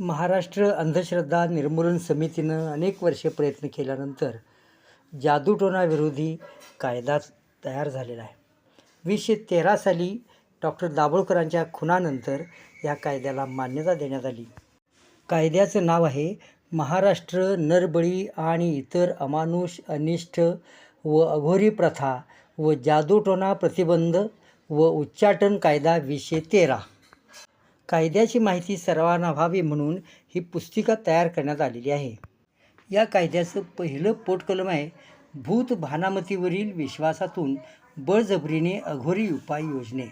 महाराष्ट्र अंधश्रद्धा निर्मूलन समितीनं अनेक वर्षे प्रयत्न केल्यानंतर जादूटोणाविरोधी कायदा तयार झालेला आहे. वीसशे तेरा साली डॉक्टर दाभोळकरांच्या खुनानंतर या कायद्याला मान्यता देण्यात आली. कायद्याचं नाव आहे महाराष्ट्र नरबळी आणि इतर अमानुष अनिष्ट व अघोरी प्रथा व जादूटोणा प्रतिबंध व उच्चाटन कायदा वीसशे तेरा. कायद्याची माहिती सर्वांना व्हावी म्हणून ही पुस्तिका तयार करण्यात आलेली आहे. या कायद्याचं पहिलं पोटकलम आहे भूत भानामतीवरील विश्वासातून बळजबरीने अघोरी उपाय योजने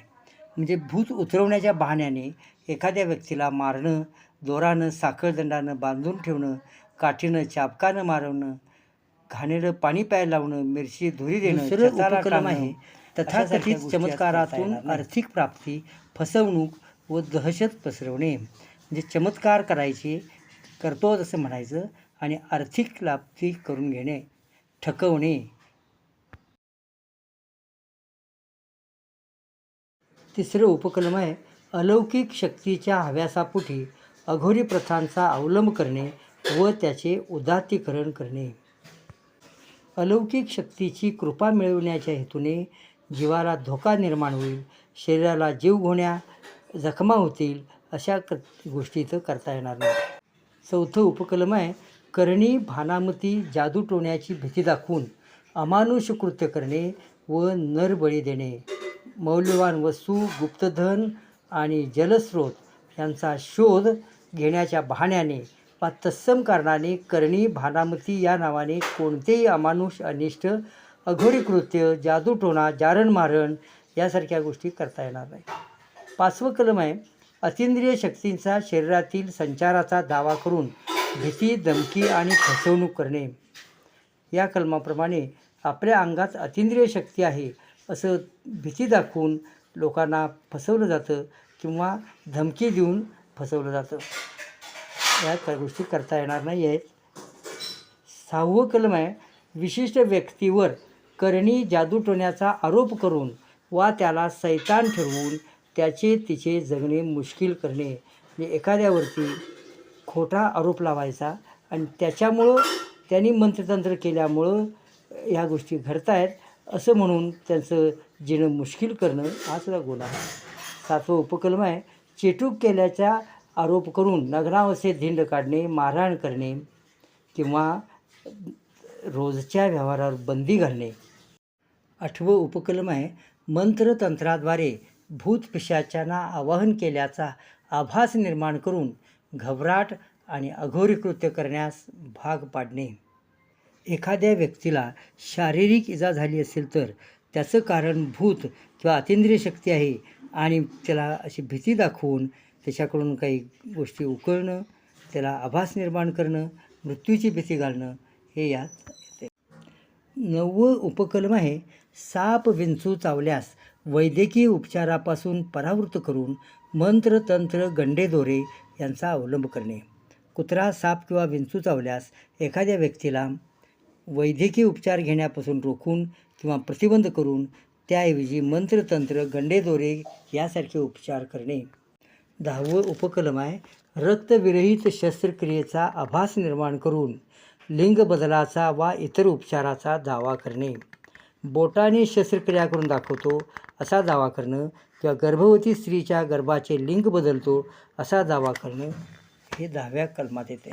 म्हणजे भूत उतरवण्याच्या बहाण्याने एखाद्या व्यक्तीला मारणं दोरानं साखळदंडानं बांधून ठेवणं काठीनं चापकानं मारवणं घाणेरं पाणी प्यायला लावणं मिरची धुरी देणं टांगणं, आहे, तथाकथित चमत्कारातून आर्थिक प्राप्ती फसवणूक व दहशत पसरवणे म्हणजे चमत्कार करायचे करतो असं म्हणायचं आणि आर्थिक लाभती करून घेणे ठकवणे. तिसरं उपक्रम आहे अलौकिक शक्तीच्या हव्यासापोटी अघोरी प्रथांचा अवलंब करणे व त्याचे उदात्तीकरण करणे. अलौकिक शक्तीची कृपा मिळवण्याच्या हेतूने जीवाला धोका निर्माण होईल शरीराला जीवघोण्या जखमा होतील अशा क गोष्टी इथं करता येणार नाही. चौथं उपकलम आहे करणी भानामती जादू टोण्याची भीती दाखवून अमानुष कृत्य करणे व नरबळी देणे. मौल्यवान वस्तू गुप्तधन आणि जलस्रोत यांचा शोध घेण्याच्या बहाण्याने वा तत्सम कारणाने करणी भानामती या नावाने कोणतेही अमानुष अनिष्ट अघोरी कृत्य जादूटोणा जारण मारण यासारख्या गोष्टी करता येणार नाही. पाचवं कलम आहे. अतिंद्रिय शक्तींचा शरीरातील संचाराचा दावा करून भीती धमकी आणि फसवणूक करणे. या कलमाप्रमाणे आपल्या अंगात अतिंद्रिय शक्ती आहे असं भीती दाखवून लोकांना फसवलं जातं किंवा धमकी देऊन फसवलं जातं. या क गोष्टी करता येणार नाही आहेत. सहावं कलम आहे विशिष्ट व्यक्तीवर करणी जादूटोण्याचा आरोप करून वा त्याला सैतान ठरवून त्याचे तिचे जगणे मुश्किल करणे म्हणजे एखाद्यावरती खोटा आरोप लावायचा आणि त्याच्यामुळं त्यांनी मंत्रतंत्र केल्यामुळं ह्या गोष्टी घडत आहेत असं म्हणून त्यांचं जीणं मुश्किल करणं हा सुद्धा गुन्हा आहे. सातवं उपकलम आहे चेटूक केल्याचा आरोप करून नग्नावस्थेत धिंड काढणे मारहाण करणे किंवा रोजच्या व्यवहारावर बंदी घालणे. आठवं उपकलम आहे मंत्रतंत्राद्वारे भूतपिशाच्यांना आवाहन केल्याचा आभास निर्माण करून घबराट आणि अघोरी कृत्य करण्यास भाग पाडणे. एखाद्या व्यक्तीला शारीरिक इजा झाली असेल तर त्याचं कारण भूत किंवा अतिंद्रिय शक्ती आहे आणि त्याला अशी भीती दाखवून त्याच्याकडून काही गोष्टी उकळणं त्याला आभास निर्माण करणं मृत्यूची भीती घालणं हे यात येते. नववं उपकलम आहे साप विंचू चावल्यास वैद्यकीय उपचारापासून परावृत्त करून मंत्र तंत्र गंडेदोरे यांचा अवलंब करणे. कुत्रा साप किंवा विंचू चावल्यास एखाद्या व्यक्तीला वैद्यकीय उपचार घेण्यापासून रोखून किंवा प्रतिबंध करून त्याऐवजी मंत्रतंत्र गंडेदोरे यासारखे उपचार करणे. दहावं उपकलम आहे रक्तविरहित शस्त्रक्रियेचा आभास निर्माण करून लिंग बदलाचा वा इतर उपचाराचा दावा करणे. बोटाने शस्त्रक्रिया करून दाखवतो असा दावा करणं किंवा गर्भवती स्त्रीच्या गर्भाचे लिंग बदलतो असा दावा करणं हे दहाव्या कलमात येते.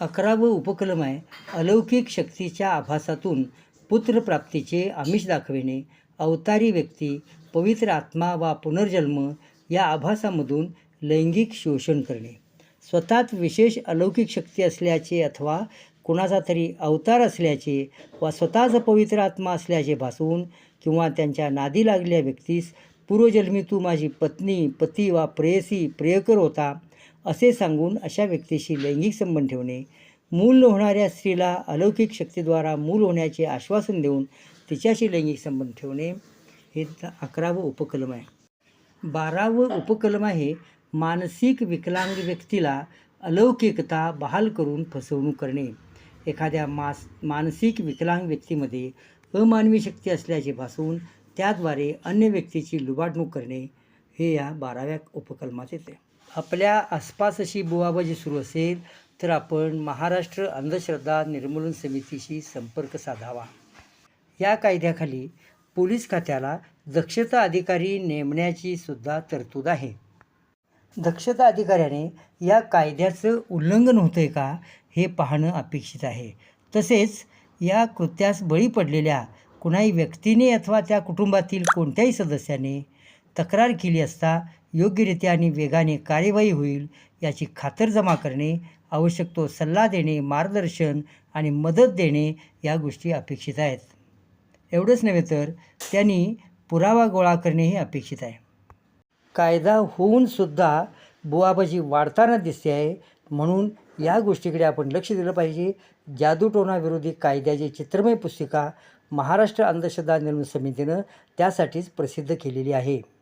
अकरावं उपकलम आहे अलौकिक शक्तीच्या आभासातून पुत्रप्राप्तीचे आमिष दाखविणे अवतारी व्यक्ती पवित्र आत्मा वा पुनर्जन्म या आभासामधून लैंगिक शोषण करणे. स्वतःत विशेष अलौकिक शक्ती असल्याचे अथवा कुणाचा तरी अवतार असल्याचे वा स्वतःच पवित्र आत्मा असल्याचे भासवून किंवा त्यांच्या नादी लागलेल्या व्यक्तीस पूर्वजन्मी तू माझी पत्नी पती वा प्रेयसी प्रेयकर होता असे सांगून अशा व्यक्तीशी लैंगिक संबंध ठेवणे मूल होणाऱ्या स्त्रीला अलौकिक शक्तीद्वारा मूल होण्याचे आश्वासन देऊन तिच्याशी लैंगिक संबंध ठेवणे हे अकरावं उपकलम आहे. बारावं उपकलम आहे मानसिक विकलांग व्यक्तीला अलौकिकता बहाल करून फसवणूक करणे. एखाद्या मास मानसिक विकलांग व्यक्तीमध्ये अमानवी शक्ती असल्याचे भासवून त्याद्वारे अन्य व्यक्तीची लुबाडणूक करणे हे या बाराव्या उपकल्मात येते. आपल्या आसपास अशी बुवाबाजी सुरू असेल तर आपण महाराष्ट्र अंधश्रद्धा निर्मूलन समितीशी संपर्क साधावा. या कायद्याखाली पोलीस खात्याला दक्षता अधिकारी नेमण्याची सुद्धा तरतूद आहे. दक्षता अधिकाऱ्याने या कायद्याचं उल्लंघन होतं आहे का हे पाहणं अपेक्षित आहे. तसेच या कृत्यास बळी पडलेल्या कुणाही व्यक्तीने अथवा त्या कुटुंबातील कोणत्याही सदस्याने तक्रार केली असता योग्यरित्या आणि वेगाने कार्यवाही होईल याची खातरजमा करणे आवश्यक तो सल्ला देणे मार्गदर्शन आणि मदत देणे या गोष्टी अपेक्षित आहेत. एवढंच नव्हे तर त्यांनी पुरावा गोळा करणेही अपेक्षित आहे. कायदा होऊनसुद्धा बुवाबाजी वाढताना दिसते आहे. म्हणून या गोष्टीकडे आपण लक्ष दिलं पाहिजे. जादूटोणाविरोधी कायद्याची चित्रमय पुस्तिका महाराष्ट्र अंधश्रद्धा निर्मूलन समितीनं त्यासाठीच प्रसिद्ध केलेली आहे.